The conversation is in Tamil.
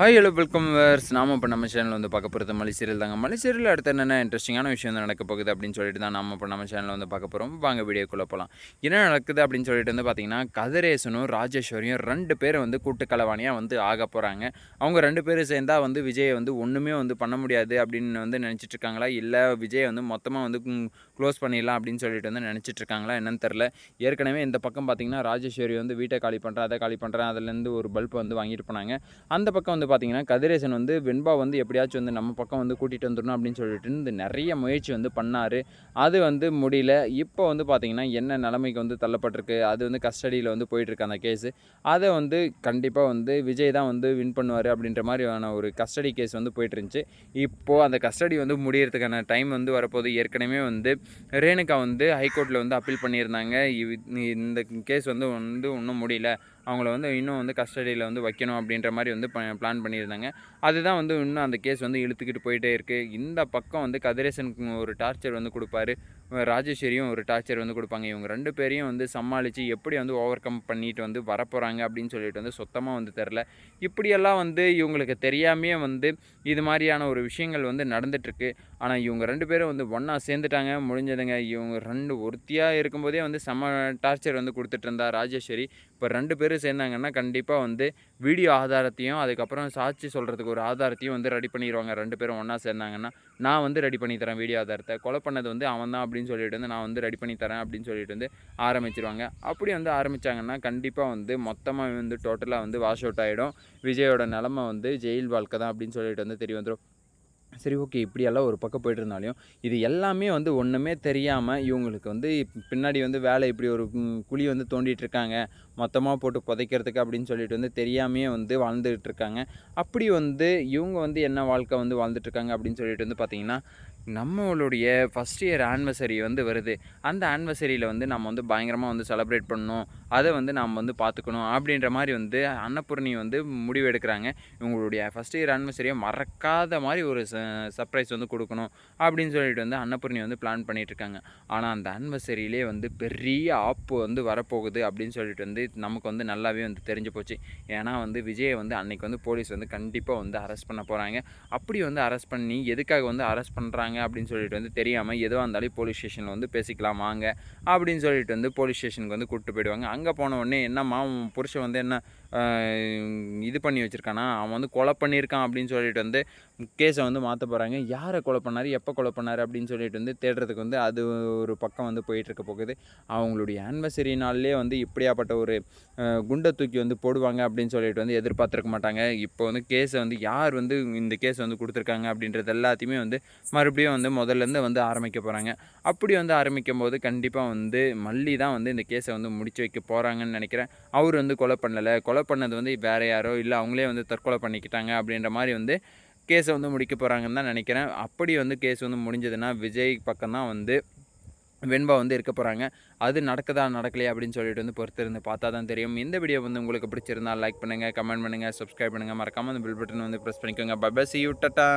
ஹாய் ஹலோ வெல்கம் வேர்ஸ் நாம இப்போ நம்ம சேனல் வந்து பார்க்க போகிறது மலைசீரியல் தாங்க. மலைசீரியல் அடுத்து என்னென்ன இன்ட்ரெஸ்டிங்கான விஷயம் வந்து நடக்க போகுது அப்படின்னு சொல்லிட்டு தான் நம்ம இப்போ நம்ம சேனலில் வந்து பார்க்க போகிறோம் வாங்க வீடியோக்குள்ளே போகலாம் என்ன நடக்குது அப்படின்னு சொல்லிட்டு வந்து பார்த்தீங்கன்னா கதிரேசனும் ராஜேஸ்வரியும் ரெண்டு பேரும் வந்து கூட்டு கலவாணியாக வந்து ஆக போகிறாங்க அவங்க ரெண்டு பேரும் சேர்ந்தால் வந்து விஜயை வந்து ஒன்றுமே வந்து பண்ண முடியாது அப்படின்னு வந்து நினச்சிட்டு இருக்காங்களா? இல்லை விஜயை வந்து மொத்தமாக வந்து க்ளோஸ் பண்ணிடலாம் அப்படின்னு சொல்லிட்டு வந்து நினச்சிட்டு இருக்காங்களா? என்னன்னு தெரில ஏற்கனவே இந்த பக்கம் பார்த்தீங்கன்னா ராஜேஸ்வரி வந்து வீட்டை காலி பண்ணுறேன் அதை காலி பண்ணுறேன் அதுலேருந்து ஒரு பல்ப் வந்து வாங்கிட்டு போனாங்க. அந்த பக்கம் வந்து பார்த்திங்கன்னா கதிரேசன் வந்து வெண்பா வந்து எப்படியாச்சும் வந்து நம்ம பக்கம் வந்து கூட்டிகிட்டு வந்துடணும் அப்படின்னு சொல்லிட்டு இந்த நிறைய முயற்சி வந்து பண்ணார். அது வந்து முடியல. இப்போ வந்து பார்த்தீங்கன்னா என்ன நிலைமைக்கு வந்து தள்ளப்பட்டிருக்கு? அது வந்து கஸ்டடியில் வந்து போயிட்டுருக்கு அந்த கேஸு அதை வந்து கண்டிப்பாக வந்து விஜய் தான் வந்து வின் பண்ணுவார் அப்படின்ற மாதிரியான ஒரு கஸ்டடி கேஸ் வந்து போயிட்டு இருந்துச்சு இப்போது அந்த கஸ்டடி வந்து முடியறதுக்கான டைம் வந்து வரப்போது ஏற்கனவே வந்து ரேணுகா வந்து ஹைகோர்ட்டில் வந்து அப்பீல் பண்ணியிருந்தாங்க. இவ்- இந்த கேஸ் வந்து வந்து இன்னும் முடியல. அவங்கள வந்து இன்னும் வந்து கஸ்டடியில் வந்து வைக்கணும் அப்படின்ற மாதிரி வந்து பிளான் பண்ணியிருந்தாங்க. அதுதான் வந்து இன்னும் அந்த கேஸ் வந்து இழுத்துக்கிட்டு போயிட்டே இருக்குது இந்த பக்கம் வந்து கதிரேசனுக்கு ஒரு டார்ச்சர் வந்து கொடுப்பாரு. ராஜேஸ்வரியும் ஒரு டார்ச்சர் வந்து கொடுப்பாங்க. இவங்க ரெண்டு பேரையும் வந்து சமாளித்து எப்படி வந்து ஓவர் கம் பண்ணிட்டு வந்து வரப்போகிறாங்க அப்படின்னு சொல்லிட்டு வந்து சுத்தமாக வந்து தெரில இப்படியெல்லாம் வந்து இவங்களுக்கு தெரியாமையே வந்து இது மாதிரியான ஒரு விஷயங்கள் வந்து நடந்துகிட்ருக்கு ஆனால் இவங்க ரெண்டு பேரும் வந்து ஒன்றா சேர்ந்துட்டாங்க. முடிஞ்சதுங்க. இவங்க ரெண்டு ஒருத்தியாக இருக்கும்போதே வந்து செம்ம டார்ச்சர் வந்து கொடுத்துட்டு இருந்தா ராஜேஸ்வரி. இப்போ ரெண்டு பேரும் சேர்ந்தாங்கன்னா கண்டிப்பாக வந்து வீடியோ ஆதாரத்தையும் அதுக்கப்புறம் சாட்சி சொல்கிறதுக்கு ஒரு ஆதாரத்தையும் வந்து ரெடி பண்ணிடுவாங்க ரெண்டு பேரும் ஒன்றா சேர்ந்தாங்கன்னா நான் வந்து ரெடி பண்ணி தரேன் வீடியோ ஆதாரத்தை. கொலை பண்ணது வந்து அவன் தான் அப்படின்னு சொல்லிட்டு வந்து நான் வந்து ரெடி பண்ணி தரேன் அப்படின்னு சொல்லிட்டு வந்து ஆரம்பிச்சிருவாங்க. அப்படி வந்து ஆரம்பித்தாங்கன்னா கண்டிப்பாக வந்து மொத்தமாக வந்து டோட்டலாக வந்து வாஷ் அவுட் ஆகிடும் விஜயோட நிலமை வந்து ஜெயில் வாழ்க்கை தான் அப்படின்னு சொல்லிட்டு வந்து தெரிய வந்துடும் சரி ஓகே இப்படியெல்லாம் ஒரு பக்கம் போயிட்டு இருந்தாலையும் இது எல்லாமே வந்து ஒன்றுமே தெரியாமல் இவங்களுக்கு வந்து பின்னாடி வந்து வேலை இப்படி ஒரு குழி வந்து தோண்டிட்டு இருக்காங்க. மொத்தமாக போட்டு புதைக்கிறதுக்கு அப்படின்னு சொல்லிட்டு வந்து தெரியாமையே வந்து வாழ்ந்துகிட்டு இருக்காங்க. அப்படி வந்து இவங்க வந்து என்ன வாழ்க்கை வந்து வாழ்ந்துட்டுருக்காங்க அப்படின்னு சொல்லிட்டு வந்து பார்த்திங்கன்னா நம்மளுடைய ஃபஸ்ட் இயர் ஆனிவர்சரி வந்து வருது. அந்த ஆனிவர்சரியில் வந்து நம்ம வந்து பயங்கரமாக வந்து செலப்ரேட் பண்ணணும். அதை வந்து நாம் வந்து பார்த்துக்கணும் அப்படின்ற மாதிரி வந்து அன்னபூர்ணி வந்து முடிவு எடுக்கிறாங்க. இவங்களுடைய ஃபஸ்ட் இயர் ஆனிவர்சரியை மறக்காத மாதிரி ஒரு சர்ப்ரைஸ் வந்து கொடுக்கணும் அப்படின்னு சொல்லிட்டு வந்து அன்னபூர்ணி வந்து பிளான் பண்ணிகிட்டு இருக்காங்க. ஆனால் அந்த ஆனிவர்சரியிலே வந்து பெரிய ஆப்பு வந்து வரப்போகுது அப்படின்னு சொல்லிட்டு வந்து நமக்கு வந்து நல்லாவே வந்து தெரிஞ்சு போச்சு. ஏன்னா வந்து விஜயை வந்து அன்னைக்கு வந்து போலீஸ் வந்து கண்டிப்பாக வந்து அரெஸ்ட் பண்ண போகிறாங்க அப்படி வந்து அரெஸ்ட் பண்ணி எதுக்காக வந்து அரெஸ்ட் பண்ணுறாங்க அப்படின்னு சொல்லிட்டு வந்து தெரியாமல் எதுவாக இருந்தாலும் போலீஸ் ஸ்டேஷனில் வந்து பேசிக்கலாம் வாங்க அப்படின்னு சொல்லிட்டு வந்து போலீஸ் ஸ்டேஷனுக்கு வந்து கூப்பிட்டு போயிடுவாங்க. அங்கே போன உடனே என்னம்மா உன் புருஷன் வந்து என்ன இது பண்ணி வச்சுருக்கானா? அவன் வந்து கொலை பண்ணியிருக்கான் அப்படின்னு சொல்லிட்டு வந்து கேஸை வந்து மாற்ற போகிறாங்க யாரை கொலை பண்ணார்? எப்போ கொலை பண்ணார்? அப்படின்னு சொல்லிட்டு வந்து தேடுறதுக்கு வந்து அது ஒரு பக்கம் வந்து போயிட்டுருக்க போகுது. அவங்களுடைய ஆனிவர்சரி நாள்லேயே வந்து இப்படியாப்பட்ட ஒரு குண்டை தூக்கி வந்து போடுவாங்க அப்படின்னு சொல்லிட்டு வந்து எதிர்பார்த்துருக்க மாட்டாங்க. இப்போ வந்து கேஸை வந்து யார் வந்து இந்த கேஸ் வந்து கொடுத்துருக்காங்க அப்படின்றது எல்லாத்தையுமே வந்து மறுபடியும் வந்து முதல்லேருந்து வந்து ஆரம்பிக்க போகிறாங்க அப்படி வந்து ஆரம்பிக்கும் போது கண்டிப்பாக வந்து மல்லி தான் வந்து இந்த கேஸை வந்து முடிச்சு வைக்க போகிறாங்கன்னு நினைக்கிறேன். அவர் வந்து கொலை பண்ணலை. கொலை பண்ணது வந்து வேறு யாரோ இல்லை அவங்களே வந்து தற்கொலை பண்ணிக்கிட்டாங்க அப்படின்ற மாதிரி வந்து கேஸை வந்து முடிக்க போகிறாங்கன்னு தான் நினைக்கிறேன். அப்படி வந்து கேஸ் வந்து முடிஞ்சதுன்னா விஜய் பக்கம் தான் வந்து வெண்பா வந்து இருக்க போகிறாங்க அது நடக்குதா நடக்கலையா அப்படின்னு சொல்லிட்டு வந்து பொறுத்து இருந்து பார்த்தா தான் தெரியும். இந்த வீடியோ வந்து உங்களுக்கு பிடிச்சிருந்தா லைக் பண்ணுங்கள் கமெண்ட் பண்ணுங்கள் சப்ஸ்கிரைப் பண்ணுங்கள் மறக்காமல் அந்த பில் பட்டன் வந்து ப்ரெஸ் பண்ணிக்கோங்க. Bye see you tata